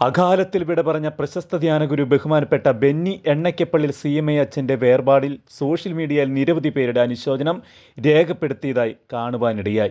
അകാലത്തിൽ വിട പറഞ്ഞ പ്രശസ്ത ധ്യാനഗുരു ബഹുമാനപ്പെട്ട Benny Ennakkappallil C M A അച്ഛന്റെ വേർപാടിൽ സോഷ്യൽ മീഡിയയിൽ നിരവധി പേരുടെ അനുശോചനം രേഖപ്പെടുത്തിയതായി കാണുവാനിടയായി.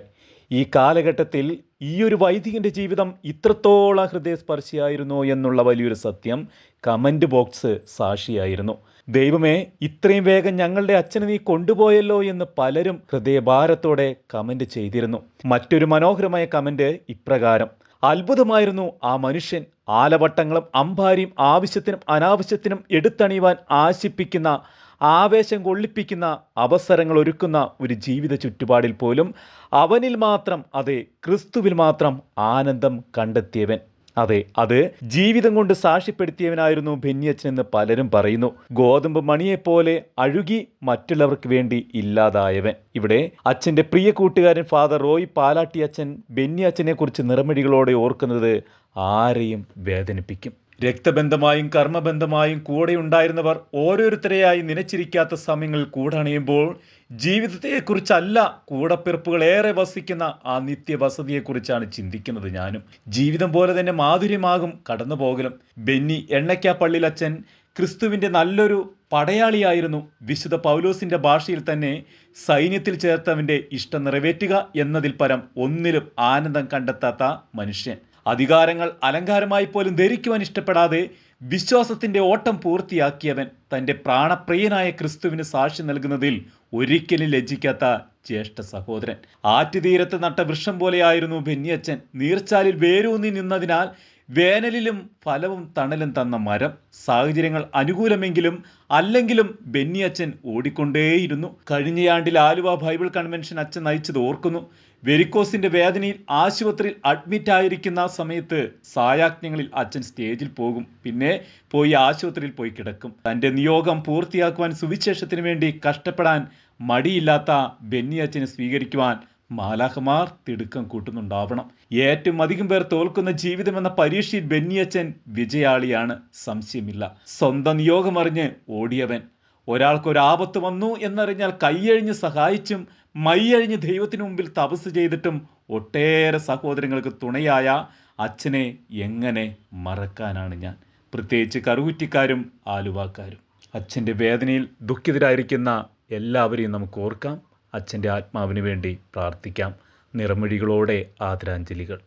ഈ കാലഘട്ടത്തിൽ ഈ ഒരു വൈദികന്റെ ജീവിതം ഇത്രത്തോളം ഹൃദയസ്പർശിയായിരുന്നോ എന്നുള്ള വലിയൊരു സത്യം കമന്റ് ബോക്സ് സാക്ഷിയായിരുന്നു. ദൈവമേ ഇത്രയും വേഗം ഞങ്ങളുടെ അച്ഛനെ നീ കൊണ്ടുപോയല്ലോ എന്ന് പലരും ഹൃദയഭാരത്തോടെ കമന്റ് ചെയ്തിരുന്നു. മറ്റൊരു മനോഹരമായ കമന്റ് ഇപ്രകാരം. അത്ഭുതമായിരുന്നു ആ മനുഷ്യൻ ആലവട്ടങ്ങളും അമ്പാരിയും ആവശ്യത്തിനും അനാവശ്യത്തിനും എടുത്തണിയുവാൻ ആശിപ്പിക്കുന്ന ആവേശം കൊള്ളിപ്പിക്കുന്ന അവസരങ്ങൾ ഒരുക്കുന്ന ഒരു ജീവിത ചുറ്റുപാടിൽ പോലും അവനിൽ മാത്രം അതെ ക്രിസ്തുവിൽ മാത്രം ആനന്ദം കണ്ടെത്തിയവൻ. അതെ അത് ജീവിതം കൊണ്ട് സാക്ഷ്യപ്പെടുത്തിയവനായിരുന്നു ബെന്നിയച്ചൻ എന്ന് പലരും പറയുന്നു. ഗോതമ്പ് മണിയെപ്പോലെ അഴുകി മറ്റുള്ളവർക്ക് വേണ്ടി ഇല്ലാതായവൻ. ഇവിടെ അച്ഛന്റെ പ്രിയ കൂട്ടുകാരൻ ഫാദർ റോയ് പാലാട്ടി അച്ഛൻ ബെന്നി അച്ഛനെ കുറിച്ച് നിറമിടികളോടെ ഓർക്കുന്നത് ആരെയും വേദനിപ്പിക്കും. രക്തബന്ധമായും കർമ്മബന്ധമായും കൂടെ ഉണ്ടായിരുന്നവർ ഓരോരുത്തരെയായി നനച്ചിരിക്കാത്ത സമയങ്ങളിൽ കൂടണയുമ്പോൾ ജീവിതത്തെക്കുറിച്ചല്ല കൂടപ്പിറപ്പുകൾ ഏറെ വസിക്കുന്ന ആ നിത്യവസതിയെക്കുറിച്ചാണ് ചിന്തിക്കുന്നത് ഞാനും. ജീവിതം പോലെ തന്നെ മാധുര്യമാകും കടന്നു പോകലും ബെന്നി എണ്ണയ്ക്കാപ്പള്ളിയിൽ അച്ഛൻ ക്രിസ്തുവിന്റെ നല്ലൊരു പടയാളിയായിരുന്നു. വിശുദ്ധ പൗലോസിന്റെ ഭാഷയിൽ തന്നെ സൈന്യത്തിൽ ചേർത്തവന്റെ ഇഷ്ടം നിറവേറ്റുക എന്നതിൽ പരം ഒന്നിലും ആനന്ദം കണ്ടെത്താത്ത മനുഷ്യൻ. അധികാരങ്ങൾ അലങ്കാരമായി പോലും ധരിക്കുവാൻ ഇഷ്ടപ്പെടാതെ വിശ്വാസത്തിന്റെ ഓട്ടം പൂർത്തിയാക്കിയവൻ തന്റെ പ്രാണപ്രിയനായ ക്രിസ്തുവിന് സാക്ഷി നൽകുന്നതിൽ ഒരിക്കലും ലജ്ജിക്കാത്ത ജ്യേഷ്ഠ സഹോദരൻ. ആറ്റുതീരത്ത് നട്ട വൃക്ഷം പോലെയായിരുന്നു ബെന്നിയച്ചൻ നീർച്ചാലിൽ വേരൂന്നി നിന്നതിനാൽ വേനലിലും ഫലവും തണലും തന്ന മരം സാഹചര്യങ്ങൾ അനുകൂലമെങ്കിലും അല്ലെങ്കിലും ബെന്നിയച്ചൻ ഓടിക്കൊണ്ടേയിരുന്നു. കഴിഞ്ഞയാണ്ടിൽ ആലുവ ബൈബിൾ കൺവെൻഷൻ അച്ഛൻ നയിച്ചത് ഓർക്കുന്നു. വെരിക്കോസിന്റെ വേദനയിൽ ആശുപത്രിയിൽ അഡ്മിറ്റ് ആയിരിക്കുന്ന സമയത്ത് സായാജ്ഞങ്ങളിൽ അച്ഛൻ സ്റ്റേജിൽ പോകും. പിന്നെ പോയി ആശുപത്രിയിൽ പോയി കിടക്കും. തന്റെ നിയോഗം പൂർത്തിയാക്കുവാൻ സുവിശേഷത്തിന് വേണ്ടി കഷ്ടപ്പെടാൻ മടിയില്ലാത്ത ബെന്നി അച്ഛനെ സ്വീകരിക്കുവാൻ മാലാഹമാർ തിടുക്കം കൂട്ടുന്നുണ്ടാവണം. ഏറ്റവും അധികം പേർ തോൽക്കുന്ന ജീവിതം എന്ന പരീക്ഷയിൽ ബെന്നിയച്ചൻ വിജയാളിയാണ് സംശയമില്ല. സ്വന്തം നിയോഗമറിഞ്ഞ് ഓടിയവൻ. ഒരാൾക്കൊരാപത്ത് വന്നു എന്നറിഞ്ഞാൽ കൈയഴിഞ്ഞ് സഹായിച്ചും മൈയഴിഞ്ഞ് ദൈവത്തിന് മുമ്പിൽ തപസ് ചെയ്തിട്ടും ഒട്ടേറെ സഹോദരങ്ങൾക്ക് തുണയായ അച്ഛനെ എങ്ങനെ മറക്കാനാണ് ഞാൻ? പ്രത്യേകിച്ച് കറുകുറ്റിക്കാരും ആലുവാക്കാരും. അച്ഛന്റെ വേദനയിൽ ദുഃഖിതരായിരിക്കുന്ന എല്ലാവരെയും നമുക്ക് ഓർക്കാം. അച്ഛന്റെ ആത്മാവിന് വേണ്ടി പ്രാർത്ഥിക്കാം. നിറമൊഴികളോടെ ആദരാഞ്ജലികൾ.